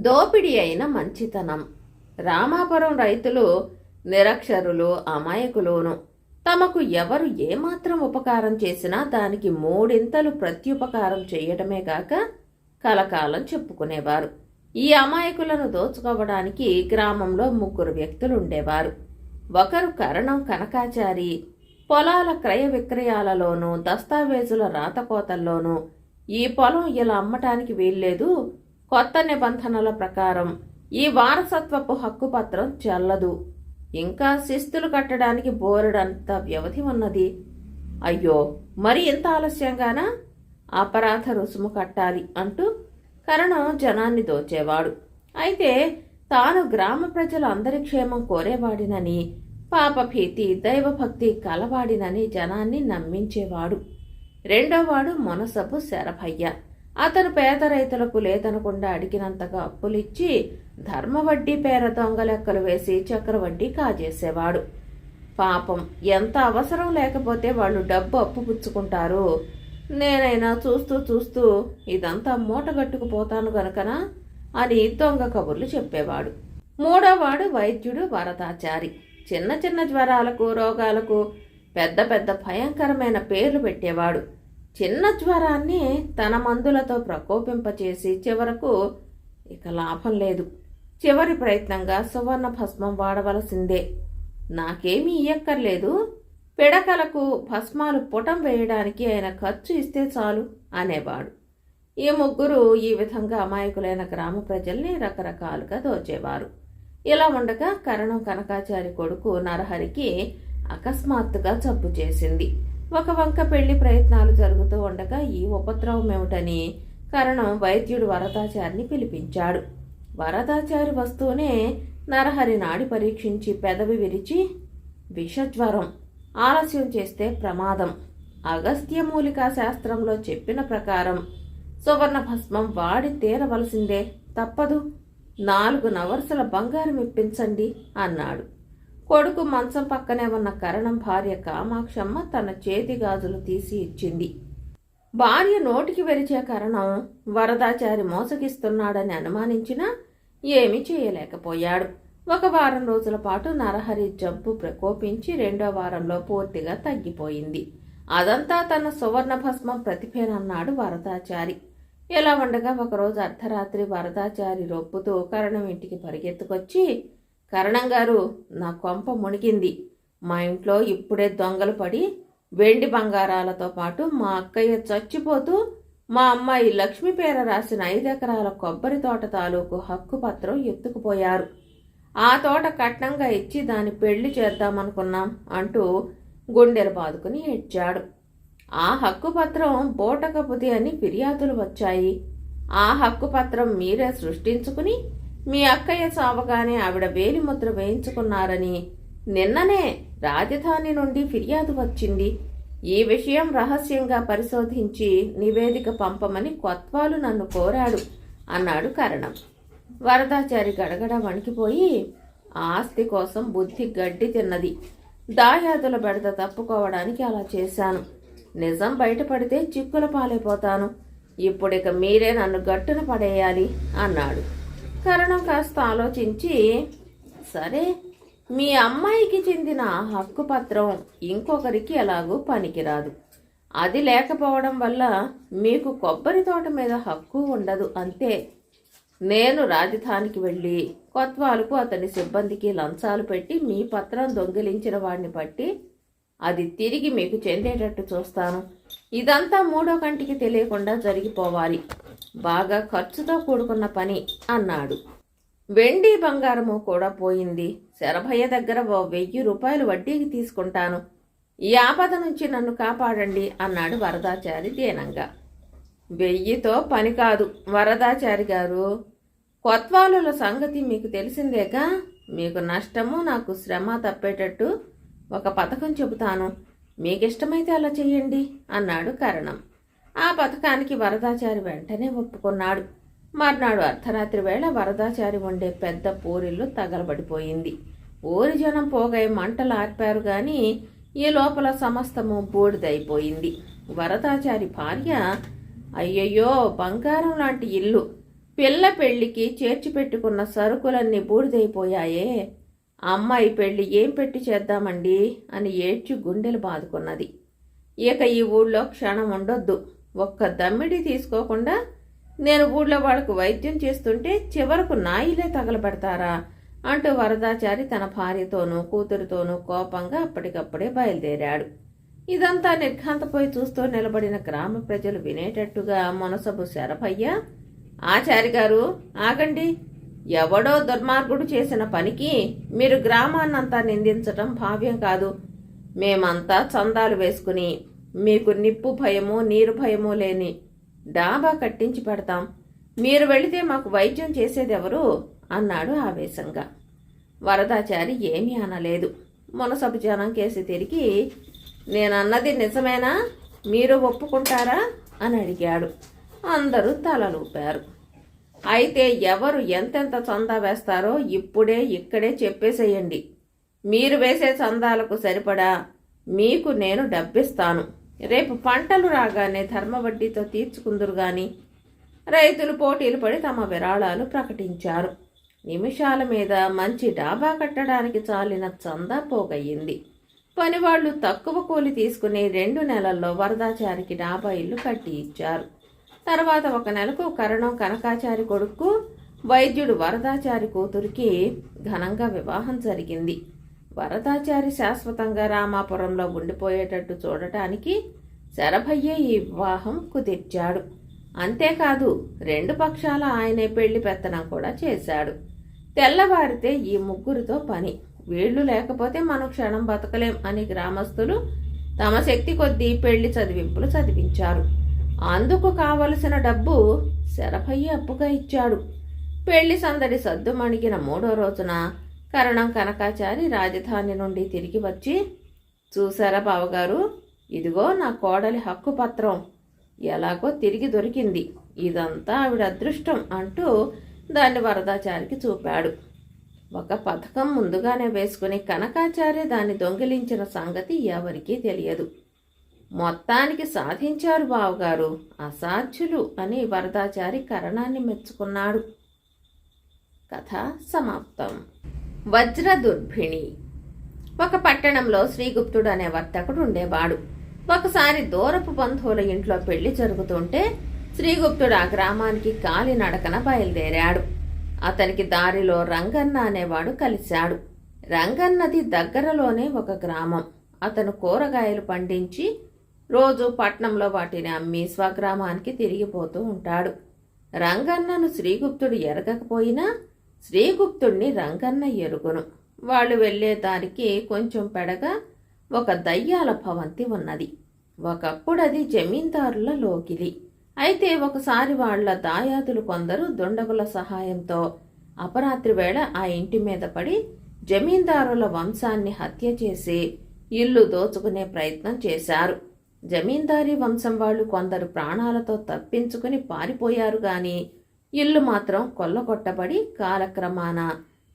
దోపిడీ అయిన మంచితనం. రామాపురం రైతులు నిరక్షరులు అమాయకులోను. తమకు ఎవరు ఏమాత్రం ఉపకారం చేసినా దానికి మూడింతలు ప్రత్యుపకారం చేయటమే గాక కలకాలం చెప్పుకునేవారు. ఈ అమాయకులను దోచుకోవడానికి గ్రామంలో ముగ్గురు వ్యక్తులు ఉండేవారు. ఒకరు కరణం కనకాచారి. పొలాల క్రయ విక్రయాలలోనూ దస్తావేజుల రాతకోతల్లోనూ ఈ పొలం ఇలా అమ్మటానికి వీల్లేదు. కొత్త నిబంధనల ప్రకారం ఈ వారసత్వపు హక్కు పత్రం చెల్లదు. ఇంకా శిస్తులు కట్టడానికి బోరెడంత వ్యవధి ఉన్నది. అయ్యో మరి ఇంత ఆలస్యంగానా? అపరాధ రుసుము కట్టాలి అంటూ కరణం జనాన్ని దోచేవాడు. అయితే తాను గ్రామ ప్రజల అందరి క్షేమం కోరేవాడినని పాపభీతి దైవభక్తి కలవాడినని జనాన్ని నమ్మించేవాడు. రెండోవాడు మొనసపు శరభయ్య. అతను పేద రైతులకు లేదనకుండా అడిగినంతగా అప్పులిచ్చి ధర్మ వడ్డీ పేర దొంగ లెక్కలు వేసి చక్రవడ్డీ కాజేసేవాడు. పాపం ఎంత అవసరం లేకపోతే వాళ్ళు డబ్బు అప్పు పుచ్చుకుంటారు. నేనైనా చూస్తూ చూస్తూ ఇదంతా మూటగట్టుకుపోతాను గనుకనా అని దొంగ కబుర్లు చెప్పేవాడు. మూడోవాడు వైద్యుడు వరదాచారి. చిన్న చిన్న జ్వరాలకు రోగాలకు పెద్ద పెద్ద భయంకరమైన పేర్లు పెట్టేవాడు. చిన్న జ్వరాన్ని తన మందులతో ప్రకోపింపచేసి చివరకు ఇక లాభం లేదు. చివరి ప్రయత్నంగా సువర్ణ భస్మం వాడవలసిందే. నాకేమీ ఇయ్యక్కర్లేదు. పిడకలకు భస్మాలు పుటం వేయడానికి ఆయన ఖర్చు ఇస్తే చాలు అనేవాడు. ఈ ముగ్గురు ఈ విధంగా అమాయకులైన గ్రామ ప్రజల్ని రకరకాలుగా దోచేవారు. ఇలా ఉండగా కరణం కనకాచారి కొడుకు నరహరికి అకస్మాత్తుగా జబ్బు చేసింది. ఒక వంక పెళ్ళి ప్రయత్నాలు జరుగుతూ ఉండగా ఈ ఉపద్రవం ఏమిటని కరణం వైద్యుడు వరదాచారిని పిలిపించాడు. వరదాచారి వస్తూనే నరహరి నాడి పరీక్షించి పెదవి విరిచి విషజ్వరం ఆలస్యం చేస్తే ప్రమాదం. అగస్త్య మూలికా శాస్త్రంలో చెప్పిన ప్రకారం సువర్ణ భస్మం వాడి తీరవలసిందే. తప్పదు. నాలుగు నవర్సల బంగారం ఇప్పించండి అన్నాడు. కొడుకు మంచం పక్కనే ఉన్న కరణం భార్య కామాక్షమ్మ తన చేతి గాజులు తీసి ఇచ్చింది. భార్య నోటికి వెరిచే కరణం వరదాచారి మోసగిస్తున్నాడని అనుమానించినా ఏమీ చేయలేకపోయాడు. ఒక వారం రోజుల పాటు నరహరి జబ్బు ప్రకోపించి రెండో వారంలో పూర్తిగా తగ్గిపోయింది. అదంతా తన సువర్ణభస్మం ప్రతిభేనన్నాడు వరదాచారి. ఇలా ఉండగా ఒకరోజు అర్ధరాత్రి వరదాచారి రొప్పుతూ కరణం ఇంటికి పరిగెత్తుకొచ్చి కరణం గారు నా కొంప మునిగింది. మా ఇంట్లో ఇప్పుడే దొంగలు పడి వెండి బంగారాలతో పాటు మా అక్కయ్య చచ్చిపోతూ మా అమ్మాయి లక్ష్మి పేర రాసిన ఐదెకరాల కొబ్బరి తోట తాలూకు హక్కు పత్రం ఎత్తుకుపోయారు. ఆ తోట కట్నంగా ఇచ్చి దాని పెళ్ళి చేద్దామనుకున్నాం అంటూ గుండెలు బాదుకుని ఏడ్చాడు. ఆ హక్కు పత్రం బోటకపుది అని ఫిర్యాదులు వచ్చాయి. ఆ హక్కు పత్రం మీరే సృష్టించుకుని మీ అక్కయ్య చావగానే ఆవిడ వేలిముద్ర వేయించుకున్నారని నిన్ననే రాజధాని నుండి ఫిర్యాదు వచ్చింది. ఈ విషయం రహస్యంగా పరిశోధించి నివేదిక పంపమని కొత్వాలు నన్ను కోరాడు అన్నాడు కరణం. వరదాచారి గడగడ వణికిపోయి ఆస్తి కోసం బుద్ధి గడ్డి తిన్నది. దాయాదుల బెడద తప్పుకోవడానికి అలా చేశాను. నిజం బయటపడితే చిక్కుల పాలైపోతాను. ఇప్పుడిక మీరే నన్ను గట్టున పడేయాలి అన్నాడు. కరణం కాస్త ఆలోచించి సరే మీ అమ్మాయికి చెందిన హక్కు పత్రం ఇంకొకరికి ఎలాగూ పనికిరాదు. అది లేకపోవడం వల్ల మీకు కొబ్బరి తోట మీద హక్కు ఉండదు అంతే. నేను రాజధానికి వెళ్ళి కొత్వాలకు అతని సిబ్బందికి లంచాలు పెట్టి మీ పత్రం దొంగిలించిన వాడిని బట్టి అది తిరిగి మీకు చెందేటట్టు చూస్తాను. ఇదంతా మూడో కంటికి తెలియకుండా జరిగిపోవాలి. బాగా ఖర్చుతో కూడుకున్న పని అన్నాడు. వెండి బంగారము కూడా పోయింది. శరభయ్య దగ్గర ఓ వెయ్యి రూపాయలు వడ్డీకి తీసుకుంటాను. ఈ ఆపద నుంచి నన్ను కాపాడండి అన్నాడు వరదాచారి దీనంగా. వెయ్యితో పని కాదు. వరదాచారి గారు కొత్వాలుల సంగతి మీకు తెలిసిందేగా? మీకు నష్టము నాకు శ్రమ తప్పేటట్టు ఒక పథకం చెబుతాను. మీకు ఇష్టమైతే అలా చెయ్యండి అన్నాడు కరణం. ఆ పథకానికి వరదాచారి వెంటనే ఒప్పుకున్నాడు. మర్నాడు అర్ధరాత్రి వేళ వరదాచారి ఉండే పెద్ద పూరిల్లు తగలబడిపోయింది. ఊరి జనం పోగై మంటలు ఆర్పారు గాని ఈ లోపల సమస్తము బూడిదైపోయింది. వరదాచారి భార్య అయ్యయ్యో బంగారం లాంటి ఇల్లు పిల్ల పెళ్ళికి చేర్చిపెట్టుకున్న సరుకులన్నీ బూడిదైపోయాయే. అమ్మాయి పెళ్ళి ఏం పెట్టి చేద్దామండి? అని ఏడ్చి గుండెలు బాదుకున్నది. ఇక ఈ ఊళ్ళో క్షణం ఉండొద్దు. ఒక్క దమ్మిడి తీసుకోకుండా నేను ఊళ్ళో వాళ్ళకు వైద్యం చేస్తుంటే చివరకు నాయిలే తగలబెడతారా అంటూ వరదాచారి తన భార్యతోనూ కూతురుతోనూ కోపంగా అప్పటికప్పుడే బయలుదేరాడు. ఇదంతా నిర్ఘాంతపోయి చూస్తూ నిలబడిన గ్రామ ప్రజలు వినేటట్టుగా మునసబు శరభయ్య ఆచారి గారు ఆగండి. ఎవడో దుర్మార్గుడు చేసిన పనికి మీరు గ్రామాన్నంతా నిందించటం భావ్యం కాదు. మేమంతా చందాలు వేసుకుని మీకు నిప్పు భయము నీరు భయము లేని డాబా కట్టించి పెడతాం. మీరు వెళితే మాకు వైద్యం చేసేదెవరు? అన్నాడు ఆవేశంగా. వరదాచారి ఏమీ అనలేదు. మునసపు జనం కేసి తిరిగి నేనన్నది నిజమేనా? మీరు ఒప్పుకుంటారా? అని అడిగాడు. అందరూ తలలూపారు. అయితే ఎవరు ఎంతెంత చందా వేస్తారో ఇప్పుడే ఇక్కడే చెప్పేసేయండి. మీరు వేసే చందాలకు సరిపడా మీకు నేను డబ్బిస్తాను. రేపు పంటలు రాగానే ధర్మ వడ్డీతో తీర్చుకుందురు గాని రైతులు పోటీలు పడి తమ విరాళాలు ప్రకటించారు. నిమిషాల మీద మంచి డాబా కట్టడానికి చాలిన చందా పోగయ్యింది. పనివాళ్ళు తక్కువ కూలి తీసుకుని రెండు నెలల్లో వరదాచారికి డాబా ఇల్లు కట్టి ఇచ్చారు. తర్వాత ఒక నెలకు కరణం కనకాచారి కొడుకు వైద్యుడు వరదాచారి కూతురికి ఘనంగా వివాహం జరిగింది. వరదాచారి శాశ్వతంగా రామాపురంలో ఉండిపోయేటట్టు చూడటానికి శరభయ్య ఈ వివాహం కుదిర్చాడు. అంతేకాదు రెండు పక్షాల ఆయనే పెళ్ళి పెత్తనం కూడా చేశాడు. తెల్లవారితే ఈ ముగ్గురితో పని. వీళ్ళు లేకపోతే మనం క్షణం బతకలేం అని గ్రామస్తులు తమ శక్తి కొద్దీ పెళ్ళి చదివింపులు చదివించారు. అందుకు కావలసిన డబ్బు శరభయ్య అప్పుగా ఇచ్చాడు. పెళ్ళి సందడి సద్దు మణిగిన మూడో రోజున కరణం కనకాచారి రాజధాని నుండి తిరిగి వచ్చి చూసారా బావగారు? ఇదిగో నా కోడలి హక్కు పత్రం. ఎలాగో తిరిగి దొరికింది. ఇదంతా ఆవిడ అదృష్టం అంటూ దాన్ని వరదాచారికి చూపాడు. ఒక పథకం ముందుగానే వేసుకుని కనకాచార్య దాన్ని దొంగిలించిన సంగతి ఎవరికీ తెలియదు. మొత్తానికి సాధించారు బావగారు. అసాధ్యులు అని వరదాచారి కరణాన్ని మెచ్చుకున్నాడు. కథ సమాప్తం. వజ్రదుర్భిణి. ఒక పట్టణంలో శ్రీగుప్తుడు అనే వర్తకుడు ఉండేవాడు. ఒకసారి దూరపు బంధువుల ఇంట్లో పెళ్ళి జరుగుతుంటే శ్రీగుప్తుడు ఆ గ్రామానికి కాలినడకన బయలుదేరాడు. అతనికి దారిలో రంగన్న అనేవాడు కలిశాడు. రంగన్నది దగ్గరలోనే ఒక గ్రామం. అతను కూరగాయలు పండించి రోజు పట్నంలో వాటిని అమ్మి స్వగ్రామానికి తిరిగిపోతూ ఉంటాడు. రంగన్నను శ్రీగుప్తుడు ఎరగకపోయినా శ్రీగుప్తుణ్ణి రంగన్న ఎరుగును. వాళ్ళు వెళ్ళే దారికి కొంచెం పెడగా ఒక దయ్యాల భవంతి ఉన్నది. ఒకప్పుడు అది జమీందారుల లోకిలి అయితే ఒకసారి వాళ్ళ దాయాదులు కొందరు దుండగుల సహాయంతో అపరాత్రి వేళ ఆ ఇంటి మీద పడి జమీందారుల వంశాన్ని హత్య చేసి ఇల్లు దోచుకునే ప్రయత్నం చేశారు. జమీందారీ వంశం వాళ్ళు కొందరు ప్రాణాలతో తప్పించుకుని పారిపోయారు గాని ఇల్లు మాత్రం కొల్లగొట్టబడి కాలక్రమాన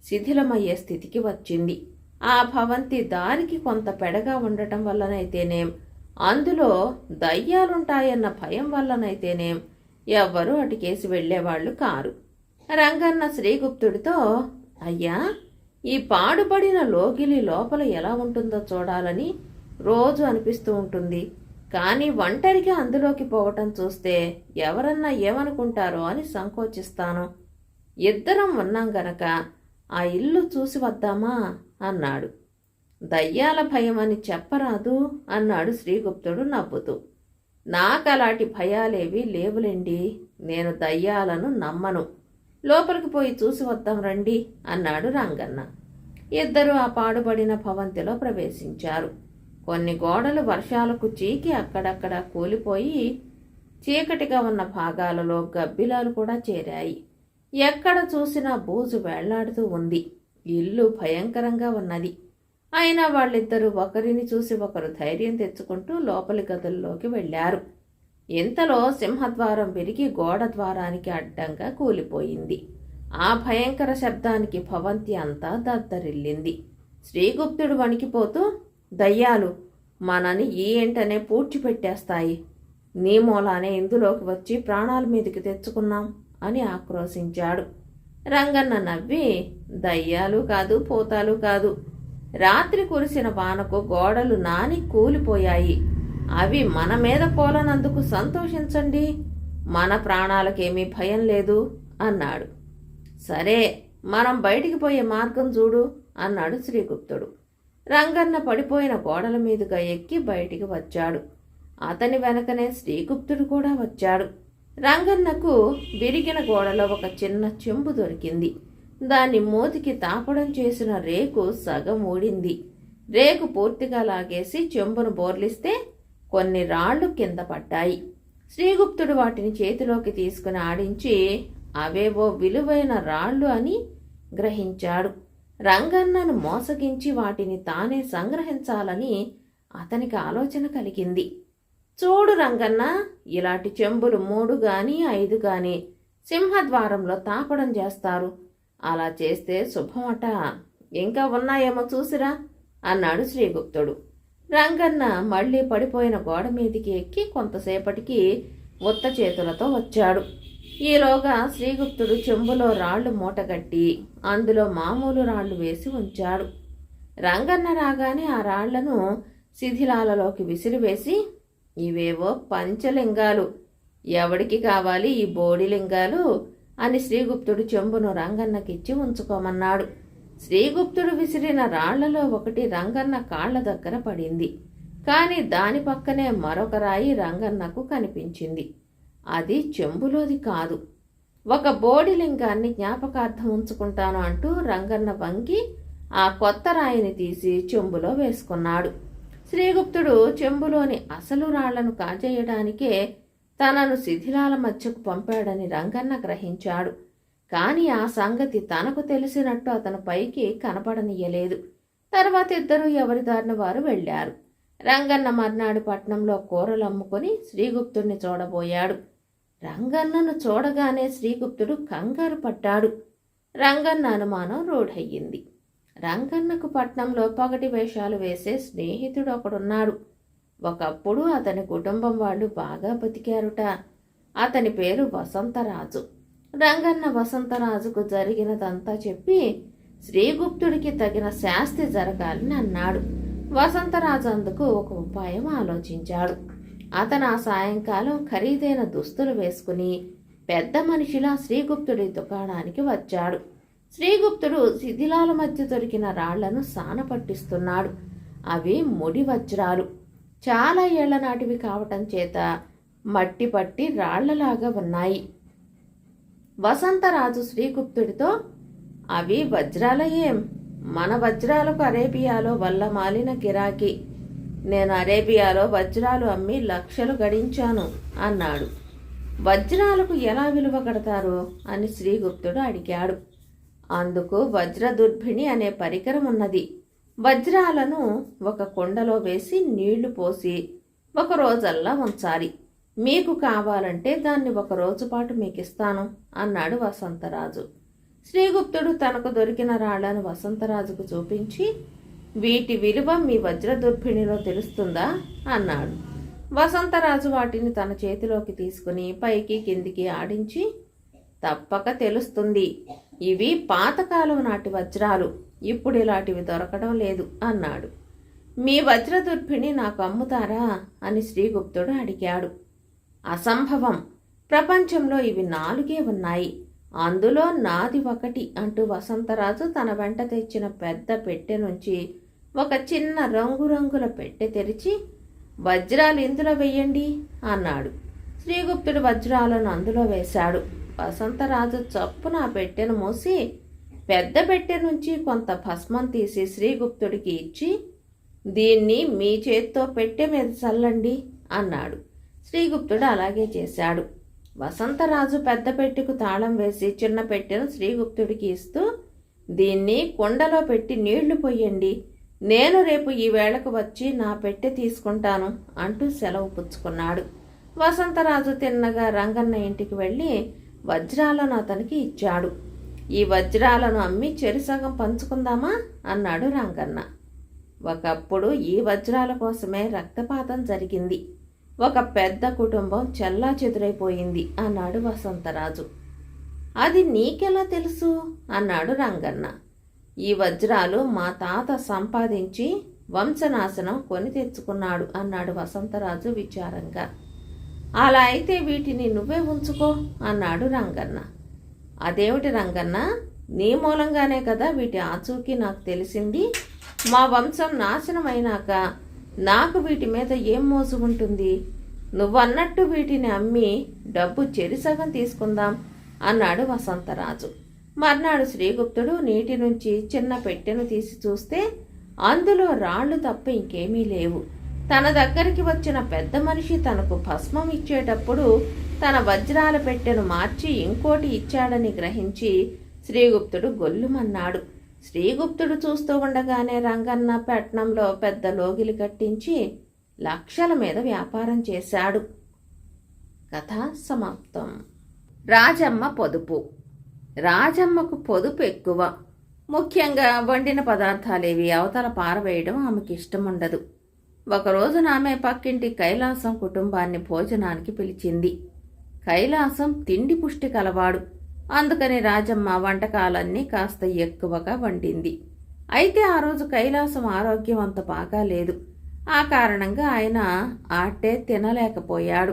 శిథిలమయ్యే స్థితికి వచ్చింది. ఆ భవంతి దారికి కొంత పెడగా ఉండటం వల్లనైతేనేం అందులో దయ్యాలుంటాయన్న భయం వల్లనైతేనేం ఎవ్వరూ అటుకేసి వెళ్ళేవాళ్ళు కారు. రంగన్న శ్రీగుప్తుడితో అయ్యా ఈ పాడుబడిన లోగిలి లోపల ఎలా ఉంటుందో చూడాలని రోజు అనిపిస్తూ ఉంటుంది. కానీ ఒంటరిగా అందులోకి పోవటం చూస్తే ఎవరన్నా ఏమనుకుంటారో అని సంకోచిస్తాను. ఇద్దరం ఉన్నాం గనక ఆ ఇల్లు చూసి వద్దామా? అన్నాడు. దయ్యాల భయం అని చెప్పరాదు అన్నాడు శ్రీగుప్తుడు నవ్వుతూ. నాకలాంటి భయాలేవి లేవులేండి నేను దయ్యాలను నమ్మను. లోపలికి పోయి చూసి వద్దాం రండి అన్నాడు రంగన్న. ఇద్దరు ఆ పాడుబడిన భవంతిలో ప్రవేశించారు. కొన్ని గోడలు వర్షాలకు చీకి అక్కడక్కడ కూలిపోయి చీకటిగా ఉన్న భాగాలలో గబ్బిలాలు కూడా చేరాయి. ఎక్కడ చూసినా బూజు వేళ్ళాడుతూ ఉంది. ఇల్లు భయంకరంగా ఉన్నది. అయినా వాళ్ళిద్దరూ ఒకరిని చూసి ఒకరు ధైర్యం తెచ్చుకుంటూ లోపలి గదుల్లోకి వెళ్ళారు. ఇంతలో సింహద్వారం విరిగి గోడ ద్వారానికి అడ్డంగా కూలిపోయింది. ఆ భయంకర శబ్దానికి భవంతి అంతా దద్దరిల్లింది. శ్రీగుప్తుడు వణికిపోతూ దయ్యాలు మనని ఈ ఏంటనే పూడ్చిపెట్టేస్తాయి నీ మూలానే ఇందులోకి వచ్చి ప్రాణాల మీదకి తెచ్చుకున్నాం అని ఆక్రోశించాడు. రంగన్న నవ్వి దయ్యాలు కాదు పోతాలు కాదు. రాత్రి కురిసిన వానకు గోడలు నాని కూలిపోయాయి. అవి మన మీద కోలనందుకు సంతోషించండి. మన ప్రాణాలకేమీ భయం లేదు అన్నాడు. సరే మనం బయటికి పోయే మార్గం చూడు అన్నాడు శ్రీగుప్తుడు. రంగన్న పడిపోయిన గోడల మీదుగా ఎక్కి బయటికి వచ్చాడు. అతని వెనకనే శ్రీగుప్తుడు కూడా వచ్చాడు. రంగన్నకు విరిగిన గోడలో ఒక చిన్న చెంబు దొరికింది. దాన్ని మోతికి తాపడం చేసిన రేకు సగం ఊడింది. రేకు పూర్తిగా లాగేసి చెంబును బోర్లిస్తే కొన్ని రాళ్ళు కింద పడ్డాయి. శ్రీగుప్తుడు వాటిని చేతిలోకి తీసుకుని ఆడించి అవేవో విలువైన రాళ్ళు అని గ్రహించాడు. రంగన్నను మోసగించి వాటిని తానే సంగ్రహించాలని అతనికి ఆలోచన కలిగింది. చూడు రంగన్న ఇలాంటి చెంబులు మూడు గాని ఐదు గాని సింహద్వారంలో తాపడం చేస్తారు. అలా చేస్తే శుభమట. ఇంకా ఉన్నాయేమో చూసిరా అన్నాడు శ్రీగుప్తుడు. రంగన్న మళ్ళీ పడిపోయిన గోడ మీదికి ఎక్కి కొంతసేపటికి ఉత్త చేతులతో వచ్చాడు. ఈలోగా శ్రీగుప్తుడు చెంబులో రాళ్ళు మూటగట్టి అందులో మామూలు రాళ్ళు వేసి ఉంచాడు. రంగన్న రాగానే ఆ రాళ్ళను శిథిలాలలోకి విసిరివేసి ఇవేవో పంచలింగాలు. ఎవడికి కావాలి ఈ బోడిలింగాలు? అని శ్రీగుప్తుడు చెంబును రంగన్నకిచ్చి ఉంచుకోమన్నాడు. శ్రీగుప్తుడు విసిరిన రాళ్ళలో ఒకటి రంగన్న కాళ్ళ దగ్గర పడింది. కాని దాని పక్కనే మరొక రాయి రంగన్నకు కనిపించింది. అది చెంబులోది కాదు. ఒక బోడిలింగాన్ని జ్ఞాపకార్థం ఉంచుకుంటాను అంటూ రంగన్న వంగి ఆ కొత్త రాయిని తీసి చెంబులో వేసుకున్నాడు. శ్రీగుప్తుడు చెంబులోని అసలు రాళ్ళను కాజేయడానికే తనను శిథిలాల మధ్యకు పంపాడని రంగన్న గ్రహించాడు. కాని ఆ సంగతి తనకు తెలిసినట్టు అతను పైకి కనపడనీయలేదు. తర్వాత ఇద్దరూ ఎవరి దారిన వారు వెళ్ళారు. రంగన్న మర్నాడు పట్నంలో కూరలు అమ్ముకొని శ్రీగుప్తుడిని చూడబోయాడు. రంగన్నను చూడగానే శ్రీగుప్తుడు కంగారు పడ్డాడు. రంగన్న అనుమానం రూఢయ్యింది. రంగన్నకు పట్నంలో పగటి వేషాలు వేసే స్నేహితుడు ఒకడున్నాడు. ఒకప్పుడు అతని కుటుంబం వాళ్ళు బాగా బతికారుట. అతని పేరు వసంతరాజు. రంగన్న వసంతరాజుకు జరిగినదంతా చెప్పి శ్రీగుప్తుడికి తగిన శాస్తి జరగాలని అన్నాడు. వసంతరాజు అందుకు ఒక ఉపాయం ఆలోచించాడు. అతను ఆ సాయంకాలం ఖరీదైన దుస్తులు వేసుకుని పెద్ద మనిషిలా శ్రీగుప్తుడి దుకాణానికి వచ్చాడు. శ్రీగుప్తుడు శిథిలాల మధ్య దొరికిన రాళ్ళను సాన పట్టిస్తున్నాడు. అవి ముడి వజ్రాలు. చాలా ఏళ్ళ నాటివి కావటం చేత మట్టి పట్టి రాళ్ళలాగా ఉన్నాయి. వసంతరాజు శ్రీగుప్తుడితో అవి వజ్రాల మన వజ్రాలకు అరేబియాలో వల్ల మాలిన గిరాకీ. నేను అరేబియాలో వజ్రాలు అమ్మి లక్షలు గడించాను అన్నాడు. వజ్రాలకు ఎలా విలువ కడతారు అని శ్రీగుప్తుడు అడిగాడు. అందుకు వజ్ర దుర్భిణి అనే పరికరం ఉన్నది. వజ్రాలను ఒక కుండలో వేసి నీళ్ళు పోసి ఒక రోజల్లా ఉంచాలి. మీకు కావాలంటే దాన్ని ఒక రోజు పాటు మీకు ఇస్తాను అన్నాడు వసంతరాజు. శ్రీగుప్తుడు తనకు దొరికిన రాళ్ళను వసంతరాజుకు చూపించి వీటి విలువ మీ వజ్రదుర్భిణిలో తెలుస్తుందా? అన్నాడు. వసంతరాజు వాటిని తన చేతిలోకి తీసుకుని పైకి కిందికి ఆడించి తప్పక తెలుస్తుంది. ఇవి పాతకాలం నాటి వజ్రాలు. ఇప్పుడు ఇలాంటివి దొరకడం లేదు అన్నాడు. మీ వజ్రదుర్భిణి నాకు అమ్ముతారా? అని శ్రీగుప్తుడు అడిగాడు. అసంభవం. ప్రపంచంలో ఇవి నాలుగే ఉన్నాయి. అందులో నాది ఒకటి అంటూ వసంతరాజు తన వెంట తెచ్చిన పెద్ద పెట్టె నుంచి ఒక చిన్న రంగురంగుల పెట్టె తెరిచి వజ్రాలు ఇందులో వెయ్యండి? అన్నాడు. శ్రీగుప్తుడు వజ్రాలను అందులో వేశాడు. వసంతరాజు చప్పున ఆ పెట్టెను మూసి పెద్ద పెట్టె నుంచి కొంత భస్మం తీసి శ్రీగుప్తుడికి ఇచ్చి దీన్ని మీ చేత్తో పెట్టె మీద చల్లండి అన్నాడు. శ్రీగుప్తుడు అలాగే చేశాడు. వసంతరాజు పెద్ద పెట్టెకు తాళం వేసి చిన్న పెట్టెను శ్రీగుప్తుడికి ఇస్తూ దీన్ని కుండలో పెట్టి నీళ్ళు పొయ్యండి నేను రేపు ఈ వేళకు వచ్చి నా పెట్టె తీసుకుంటాను అంటూ సెలవు పుచ్చుకున్నాడు. వసంతరాజు తిన్నగా రంగన్న ఇంటికి వెళ్ళి వజ్రాలను అతనికి ఇచ్చాడు. ఈ వజ్రాలను అమ్మి చెరుసగం పంచుకుందామా? అన్నాడు రంగన్న. ఒకప్పుడు ఈ వజ్రాల కోసమే రక్తపాతం జరిగింది. ఒక పెద్ద కుటుంబం చెల్లా చెదురైపోయింది అన్నాడు వసంతరాజు. అది నీకెలా తెలుసు? అన్నాడు రంగన్న. ఈ వజ్రాలు మా తాత సంపాదించి వంశనాశనం కొని తెచ్చుకున్నాడు అన్నాడు వసంతరాజు విచారంగా. అలా అయితే వీటిని నువ్వే ఉంచుకో అన్నాడు రంగన్న. అదేమిటి రంగన్న? నీ మూలంగానే కదా వీటి ఆచూకీ నాకు తెలిసింది. మా వంశం నాశనం అయినాక నాకు వీటి మీద ఏం మోసు ఉంటుంది? నువ్వన్నట్టు వీటిని అమ్మి డబ్బు చెరిసగం తీసుకుందాం అన్నాడు వసంతరాజు. మర్నాడు శ్రీగుప్తుడు నీటి నుంచి చిన్న పెట్టెను తీసి చూస్తే అందులో రాళ్ళు తప్ప ఇంకేమీ లేవు. తన దగ్గరికి వచ్చిన పెద్ద మనిషి తనకు భస్మం ఇచ్చేటప్పుడు తన వజ్రాల పెట్టెను మార్చి ఇంకోటి ఇచ్చాడని గ్రహించి శ్రీగుప్తుడు గొల్లుమన్నాడు. శ్రీగుప్తుడు చూస్తూ ఉండగానే రంగన్న పట్నంలో పెద్ద లోగిలి కట్టించి లక్షల మీద వ్యాపారం చేశాడు. కథ సమాప్తం. రాజమ్మ పొదుపు. రాజమ్మకు పొదుపు ఎక్కువ ముఖ్యంగా వండిన పదార్థాలేవి అవతల పారవేయడం ఆమెకి ఇష్టముండదు. ఒకరోజున ఆమె పక్కింటి కైలాసం కుటుంబాన్ని భోజనానికి పిలిచింది. కైలాసం తిండి పుష్టి కలవాడు. అందుకని రాజమ్మ వంటకాలన్నీ కాస్త ఎక్కువగా వండింది. అయితే ఆ రోజు కైలాసం ఆరోగ్యం అంత బాగా లేదు. ఆ కారణంగా ఆయన ఆటే తినలేకపోయాడు.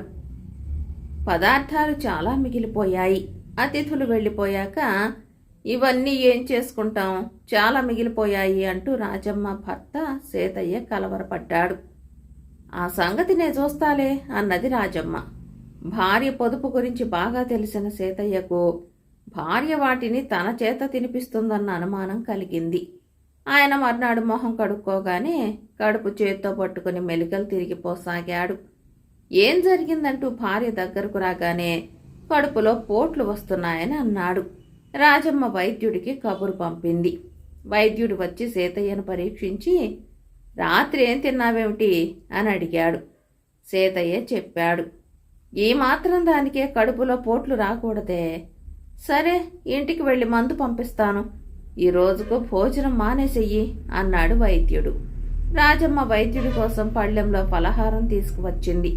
పదార్థాలు చాలా మిగిలిపోయాయి. అతిథులు వెళ్ళిపోయాక ఇవన్నీ ఏం చేసుకుంటాం? చాలా మిగిలిపోయాయి అంటూ రాజమ్మ భర్త సీతయ్య కలవరపడ్డాడు. ఆ సంగతి నే చూస్తాలే అన్నది రాజమ్మ. భార్య పొదుపు గురించి బాగా తెలిసిన సీతయ్యకు భార్య వాటిని తన చేత తినిపిస్తుందన్న అనుమానం కలిగింది. ఆయన మర్నాడు మొహం కడుక్కోగానే కడుపు చేత్తో పట్టుకుని మెలికలు తిరిగిపోసాగాడు. ఏం జరిగిందంటూ భార్య దగ్గరకు రాగానే కడుపులో పోట్లు వస్తున్నాయని అన్నాడు. రాజమ్మ వైద్యుడికి కబురు పంపింది. వైద్యుడు వచ్చి సీతయ్యను పరీక్షించి రాత్రి ఏం తిన్నావేమిటి? అని అడిగాడు. సీతయ్య చెప్పాడు. ఈ మాత్రం దానికే కడుపులో పోట్లు రాకూడదే. సరే ఇంటికి వెళ్ళి మందు పంపిస్తాను. ఈ రోజుకు భోజనం మానేసెయ్యి అన్నాడు వైద్యుడు. రాజమ్మ వైద్యుడి కోసం పళ్ళెంలో పలహారం తీసుకువచ్చింది.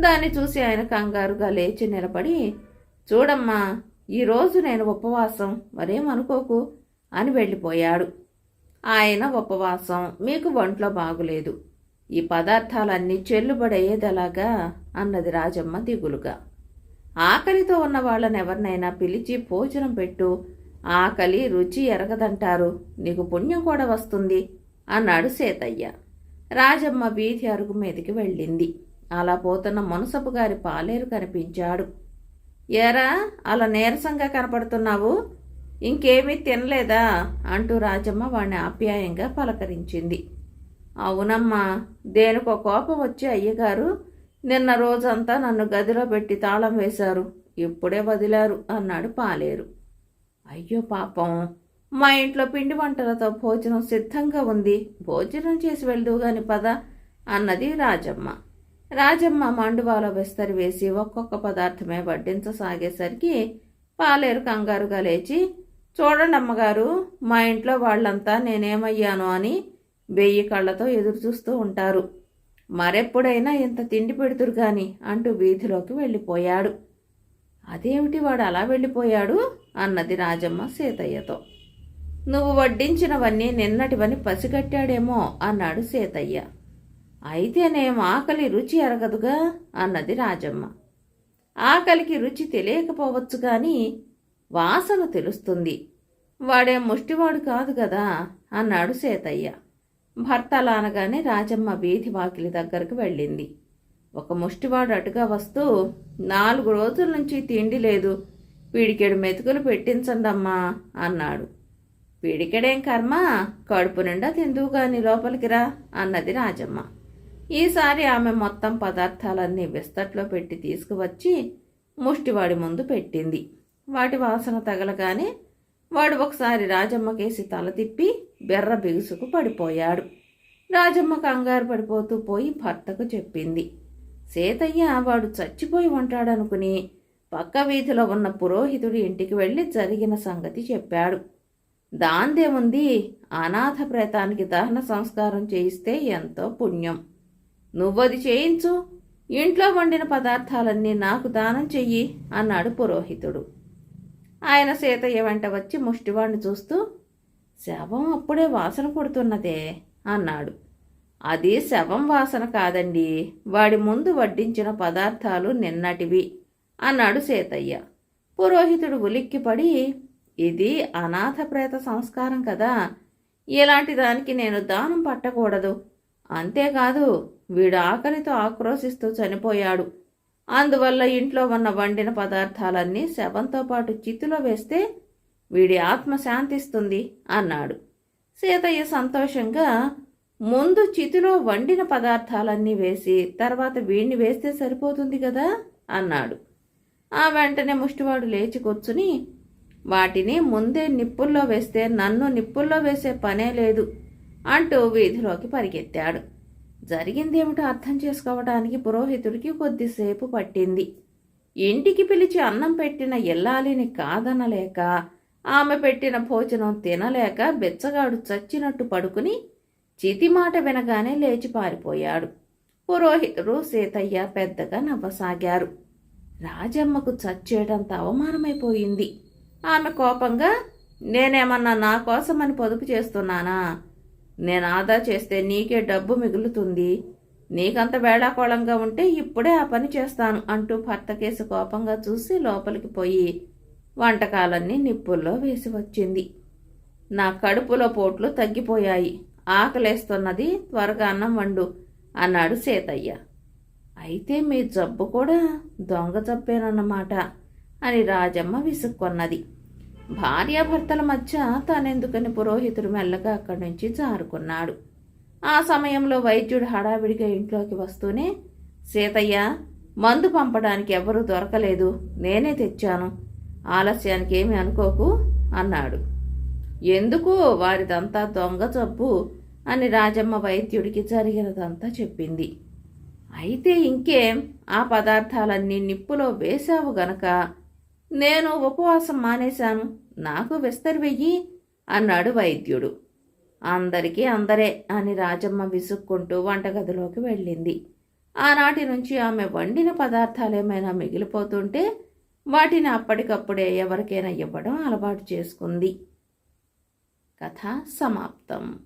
దాన్ని చూసి ఆయన కంగారుగా లేచి నిలబడి చూడమ్మా ఈరోజు నేను ఉపవాసం మరేమనుకోకు అని వెళ్ళిపోయాడు. ఆయన ఉపవాసం మీకు ఒంట్లో బాగులేదు. ఈ పదార్థాలన్నీ చెల్లుబడయ్యేదలాగా అన్నది రాజమ్మ దిగులుగా. ఆకలితో ఉన్న వాళ్ళని ఎవరినైనా పిలిచి భోజనం పెట్టు. ఆకలి రుచి ఎరగదంటారు. నీకు పుణ్యం కూడా వస్తుంది అన్నాడు సేతయ్య. రాజమ్మ వీధి అరుగు మీదకి వెళ్ళింది. అలా పోతున్న మునసపు గారి పాలేరు కనిపించాడు. ఏరా అలా నీరసంగా కనపడుతున్నావు? ఇంకేమీ తినలేదా? అంటూ రాజమ్మ వాణ్ణి ఆప్యాయంగా పలకరించింది. అవునమ్మా దేనికో కోపం వచ్చి అయ్యగారు నిన్న రోజంతా నన్ను గదిలో పెట్టి తాళం వేశారు. ఇప్పుడే వదిలారు అన్నాడు పాలేరు. అయ్యో పాపం మా ఇంట్లో పిండి వంటలతో భోజనం సిద్ధంగా ఉంది. భోజనం చేసి వెళ్దువు గాని పద అన్నది రాజమ్మ. రాజమ్మ మండువాలో విస్తరి వేసి ఒక్కొక్క పదార్థమే వడ్డించసాగేసరికి పాలేరు కంగారుగా లేచి చూడండి అమ్మగారు మా ఇంట్లో వాళ్ళంతా నేనేమయ్యాను అని వెయ్యి కళ్ళతో ఎదురు చూస్తూ ఉంటారు. మరెప్పుడైనా ఇంత తిండి పెడుతురు గాని అంటూ వీధిలోకి వెళ్ళిపోయాడు. అదేమిటి వాడు అలా వెళ్ళిపోయాడు? అన్నది రాజమ్మ సీతయ్యతో. నువ్వు వడ్డించినవన్నీ నిన్నటివని పసిగట్టాడేమో అన్నాడు సీతయ్య. అయితేనేం ఆకలి రుచి ఎరగదుగా అన్నది రాజమ్మ. ఆకలికి రుచి తెలియకపోవచ్చు కానీ వాసన తెలుస్తుంది. వాడే ముష్టివాడు కాదు కదా అన్నాడు సేతయ్య. భర్త అలా అనగానే రాజమ్మ వీధి వాకిలి దగ్గరకు వెళ్ళింది. ఒక ముష్టివాడు అటుగా వస్తూ నాలుగు రోజుల నుంచి తిండి లేదు. పిడికెడు మెతుకులు పెట్టించండమ్మా అన్నాడు. పిడికెడేం కర్మ? కడుపు నిండా తిందువు కానీ లోపలికి రా అన్నది రాజమ్మ. ఈసారి ఆమె మొత్తం పదార్థాలన్నీ విస్తట్లో పెట్టి తీసుకువచ్చి ముష్టివాడి ముందు పెట్టింది. వాటి వాసన తగలగానే వాడు ఒకసారి రాజమ్మకేసి తల తిప్పి బెర్ర బిగుసుకు పడిపోయాడు. రాజమ్మ కంగారు పడిపోతూ పోయి భర్తకు చెప్పింది. సీతయ్య వాడు చచ్చిపోయి ఉంటాడనుకుని పక్క వీధిలో ఉన్న పురోహితుడి ఇంటికి వెళ్ళి జరిగిన సంగతి చెప్పాడు. దాందేముంది? అనాథ ప్రేతానికి దహన సంస్కారం చేయిస్తే ఎంతో పుణ్యం. నువ్వది చేయించు. ఇంట్లో వండిన పదార్థాలన్నీ నాకు దానం చెయ్యి అన్నాడు పురోహితుడు. ఆయన సీతయ్య వెంట వచ్చి ముష్టివాణ్ణి చూస్తూ శవం అప్పుడే వాసన కొడుతున్నదే అన్నాడు. అది శవం వాసన కాదండి. వాడి ముందు వడ్డించిన పదార్థాలు నిన్నటివి అన్నాడు సీతయ్య. పురోహితుడు ఉలిక్కిపడి ఇది అనాథ ప్రేత సంస్కారం కదా. ఇలాంటి దానికి నేను దానం పట్టకూడదు. అంతేకాదు వీడు ఆకలితో ఆక్రోశిస్తూ చనిపోయాడు. అందువల్ల ఇంట్లో ఉన్న వండిన పదార్థాలన్నీ శవంతో పాటు చితిలో వేస్తే వీడి ఆత్మ శాంతిస్తుంది అన్నాడు. సీతయ్య సంతోషంగా ముందు చితిలో వండిన పదార్థాలన్నీ వేసి తర్వాత వీడిని వేస్తే సరిపోతుంది కదా అన్నాడు. ఆ వెంటనే ముష్టివాడు లేచి కూర్చుని వాటిని ముందే నిప్పుల్లో వేస్తే నన్ను నిప్పుల్లో వేసే పనే లేదు అంటూ వీధిలోకి పరిగెత్తాడు. జరిగిందేమిటో అర్థం చేసుకోవడానికి పురోహితుడికి కొద్దిసేపు పట్టింది. ఇంటికి పిలిచి అన్నం పెట్టిన ఎల్లాలిని కాదనలేక ఆమె పెట్టిన భోజనం తినలేక బెచ్చగాడు చచ్చినట్టు పడుకుని చితి మాట వినగానే లేచి పారిపోయాడు. పురోహితుడు సీతయ్య పెద్దగా నవ్వసాగారు. రాజమ్మకు చచ్చేటంత అవమానమైపోయింది. ఆమె కోపంగా నేనేమన్నా నా కోసమని పొదుపు చేస్తున్నానా? నేను ఆదా చేస్తే నీకే డబ్బు మిగులుతుంది. నీకంత వేళాకోళంగా ఉంటే ఇప్పుడే ఆ పని చేస్తాను అంటూ భర్త కేసు కోపంగా చూసి లోపలికి పోయి వంటకాలన్నీ నిప్పుల్లో వేసి వచ్చింది. నా కడుపులో పోట్లు తగ్గిపోయాయి. ఆకలేస్తున్నది త్వరగా అన్నం వండు అన్నాడు సీతయ్య. అయితే మీ జబ్బు కూడా దొంగ జబ్బేనన్నమాట అని రాజమ్మ విసుక్కొన్నది. భార్యాభర్తల మధ్య తానెందుకని పురోహితుడు మెల్లగా అక్కడి నుంచి జారుకున్నాడు. ఆ సమయంలో వైద్యుడు హడావిడిగా ఇంట్లోకి వస్తూనే సీతయ్య మందు పంపడానికి ఎవరూ దొరకలేదు. నేనే తెచ్చాను. ఆలస్యానికి ఏమి అనుకోకు అన్నాడు. ఎందుకు? వారిదంతా దొంగ జబ్బు అని రాజమ్మ వైద్యుడికి జరిగినదంతా చెప్పింది. అయితే ఇంకేం? ఆ పదార్థాలన్నీ నిప్పులో వేశావు గనక. నేను ఉపవాసం మానేశాను. నాకు విస్తరి వెయ్యి అన్నాడు వైద్యుడు. అందరికీ అందరే అని రాజమ్మ విసుక్కుంటూ వంటగదిలోకి వెళ్ళింది. ఆనాటి నుంచి ఆమె వండిన పదార్థాలేమైనా మిగిలిపోతుంటే వాటిని అప్పటికప్పుడే ఎవరికైనా ఇవ్వడం అలవాటు చేసుకుంది. కథ సమాప్తం.